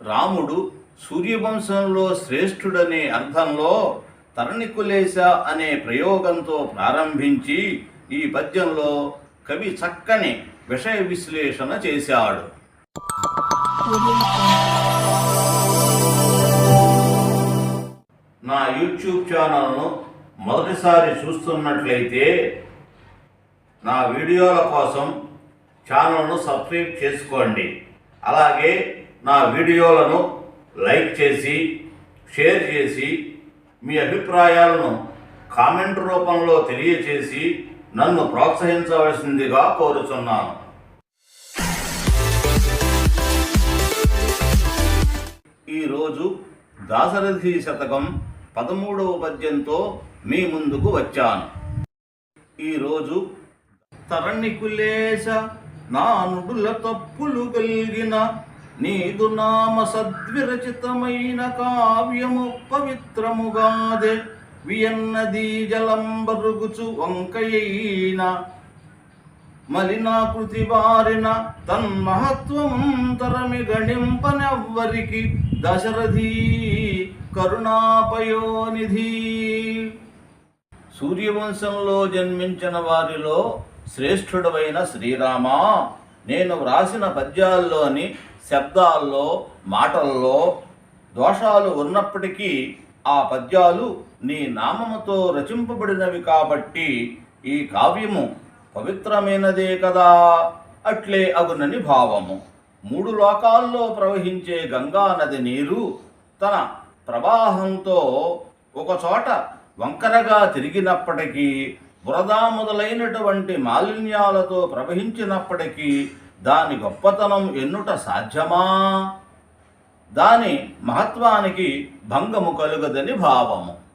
రాముడు సూర్యవంశంలో శ్రేష్ఠుడనే అర్థంలో తరణికులేశ అనే ప్రయోగంతో ప్రారంభించి ఈ పద్యంలో కవి చక్కని విషయ విశ్లేషణ చేశాడు. నా యూట్యూబ్ ఛానల్ను మొదటిసారి చూస్తున్నట్లయితే నా వీడియోల కోసం ఛానల్ను సబ్స్క్రైబ్ చేసుకోండి. అలాగే నా వీడియోలను లైక్ చేసి షేర్ చేసి మీ అభిప్రాయాలను కామెంట్ రూపంలో తెలియచేసి నన్ను ప్రోత్సహించవలసిందిగా కోరుచున్నాను. ఈరోజు దాశరథి శతకం పదమూడవ పద్యంతో మీ ముందుకు వచ్చాను. ఈరోజు తరణికులేశ నానుడుల తప్పులు కలిగిన నీదు నామ సద్విరచితమైన కావ్యము పవిత్రముగాదే. వియన్నది జలంబరుగుచు వంకయైన మలినాకృతి బారిన తన్మహత్వమంతరమి గణింపనెవ్వరికి దశరథి కరుణాపయోనిధి. సూర్యవంశంలో జన్మించిన వారిలో శ్రేష్ఠుడవైన శ్రీరామా నేను వ్రాసిన పద్యాల్లోని శబ్దాల్లో మాటల్లో దోషాలు ఉన్నప్పటికీ ఆ పద్యాలు నీ నామముతో రచింపబడినవి కాబట్టి ఈ కావ్యము పవిత్రమైనదే కదా. అట్లే అగునని భావము. మూడు లోకాల్లో ప్రవహించే గంగా నది నీరు తన ప్రవాహంతో ఒకచోట వంకరగా తిరిగినప్పటికీ బురద మొదలైనటువంటి మాలిన్యాలతో ప్రవహించినప్పటికీ దాని గొప్పతనం ఎన్నుట సాధ్యమా? దాని మహత్వానికి భంగము కలుగదని భావము.